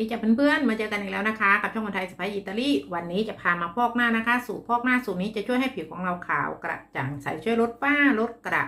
ดีจ้ะเพื่อนๆ มาเจอกันอีกแล้วนะคะ กับช่องคนไทยสไปอิตาลีวันนี้จะพามาพอกหน้านะคะ สูตรพอกหน้าสูตรนี้จะช่วยให้ผิวของเราขาวกระจ่างใสช่วยลดฝ้าลดกระ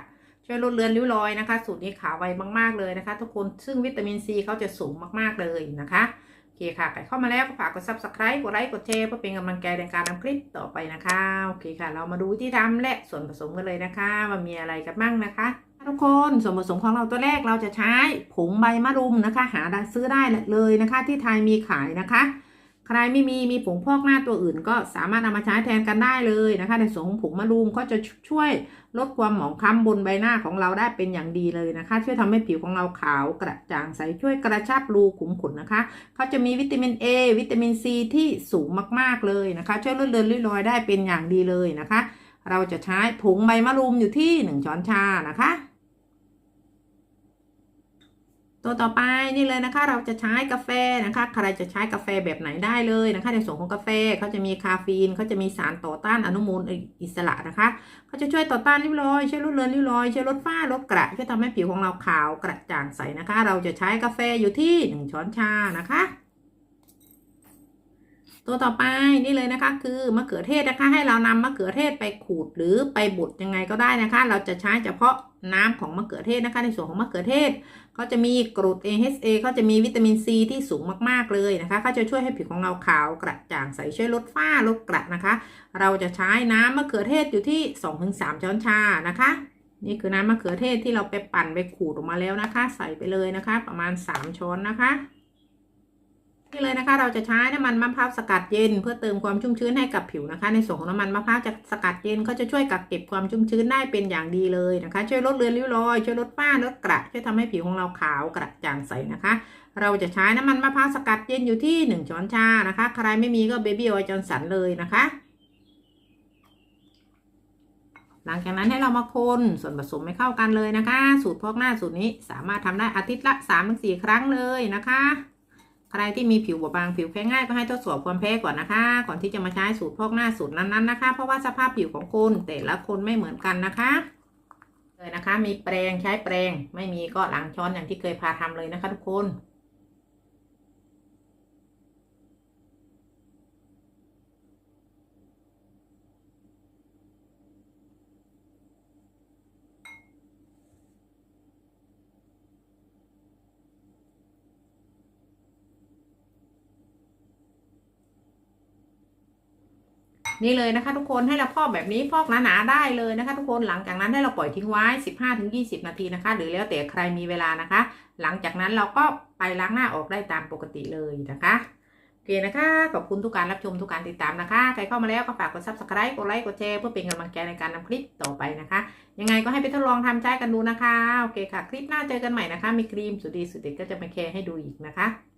ช่วยลดเลือนริ้วรอยนะคะ สูตรนี้ขาวไวมากๆเลยนะคะ ทุกคนซึ่งวิตามินซีเขาจะสูงมากๆเลยนะคะโอเคค่ะใครเข้ามาแล้วก็ฝากกด subscribe กดไลค์กดแชร์เพื่อเป็นกำลังใจในการทำคลิปต่อไปนะคะโอเคค่ะ เรามาดูวิธีทำและส่วนผสมกันเลยนะคะว่ามีอะไรกันบ้างนะคะ ทุกคนส่วนผสมของเราตัวแรกเราจะใช้ผงใบมะรุมนะคะ หาซื้อได้เลยนะคะ ที่ไทยมีขายนะคะ ใครไม่มีมีผงพอกหน้าตัวอื่น ก็สามารถเอามาใช้แทนกันได้เลยนะคะ ในส่วนของผงมะรุมก็จะช่วยลดความหมองคล้ำบนใบหน้าของเราได้เป็นอย่างดีเลยนะคะ ช่วยทำให้ผิวของเราขาวกระจ่างใสช่วยกระชับรูขุมขนนะคะเขาจะมีวิตามิน A วิตามิน C ที่สูงมากๆเลยนะคะ ช่วยลดเลือนริ้วรอยได้เป็นอย่างดีเลยนะคะเราจะใช้ผงใบมะรุมอยู่ที่ 1 ช้อนชานะคะ ตัวต่อไปนี่เลยนะคะ เราจะใช้กาแฟนะคะ ใครจะใช้กาแฟแบบไหนได้เลยนะคะ ในส่วนของกาแฟเขาจะมีคาเฟอีนเขาจะมีสารต่อต้านอนุมูลอิสระนะคะเขาจะช่วยต่อต้านริ้วรอยช่วยลดเลือนริ้วรอยช่วยลดฝ้าลดกระช่วยทำให้ผิวของเราขาวกระจ่างใสนะคะ เราจะใช้กาแฟอยู่ที่ 1 ช้อนชานะคะ ตัวต่อไปนี่เลยนะคะ คือมะเขือเทศนะคะ ให้เรานำมะเขือเทศไปขูดหรือไปบดยังไงก็ได้นะคะ เราจะใช้เฉพาะน้ำของมะเขือเทศนะคะ ในส่วนของมะเขือเทศเขาจะมีกรด AHA เขาจะมีวิตามินซีที่สูงมากๆเลยนะคะเขาจะช่วยให้ผิวของเราขาวกระจ่างใสช่วยลดฝ้าลดกระนะคะ เราจะใช้น้ำมะเขือเทศอยู่ที่ 2-3 ช้อนชานะคะนี่คือน้ำมะเขือเทศที่เราไปปั่นไปขูดออกมาแล้วนะคะ ใส่ไปเลยนะคะ ประมาณ 3 ช้อนนะคะ นี่เลยนะคะเราจะใช้น้ำมันมะพร้าวสกัดเย็น เพื่อเติมความชุ่มชื้นให้กับผิวนะคะ ในส่วนของน้ำมันมะพร้าวจากสกัดเย็นเขาจะช่วยกักเก็บความชุ่มชื้นได้เป็นอย่างดีเลยนะคะ ช่วยลดเลือนริ้วรอยช่วยลดฝ้าลดกระช่วยทำให้ผิวของเราขาวกระจ่างใสนะคะ เราจะใช้น้ำมันมะพร้าวสกัดเย็นอยู่ที่ 1 ช้อนชานะคะ ใครไม่มีก็เบบี้ออยล์จอนสันเลยนะคะ หลังจากนั้นให้เรามาคนส่วนผสมให้เข้ากันเลยนะคะ สูตรพอกหน้าสูตรนี้สามารถทำได้อาทิตย์ละ3-4 ครั้งเลยนะคะ ใครที่มีผิวบอบบางผิวแพ้ง่ายก็ให้ทดสอบความแพ้ก่อนนะคะ ก่อนที่จะมาใช้สูตรพอกหน้าสูตรนั้นๆนะคะ เพราะว่าสภาพผิวของคุณแต่ละคนไม่เหมือนกันนะคะเลยนะคะ มีแปรงใช้แปรงไม่มีก็หลังช้อนอย่างที่เคยพาทำเลยนะคะ ทุกคน นี่เลยนะคะ ทุกคนให้เราพอกแบบนี้พอกหนาๆได้เลยนะคะ ทุกคนหลังจากนั้นให้เราปล่อยทิ้งไว้ 15-20 นาทีนะคะ หรือแล้วแต่ใครมีเวลานะคะ หลังจากนั้นเราก็ไปล้างหน้าออกได้ตามปกติเลยนะคะโอเคนะคะ ขอบคุณทุกการรับชมทุกการติดตามนะคะ ใครเข้ามาแล้วก็ฝากกด subscribe กดไลค์กดแชร์เพื่อเป็นกำลังใจในการทำคลิปต่อไปนะคะ ยังไงก็ให้ไปทดลองทำใช้กันดูนะคะโอเคค่ะ คลิปหน้าเจอกันใหม่นะคะ มีครีมสุดดีสุดเด็ดก็จะมาแชร์ให้ดูอีกนะคะ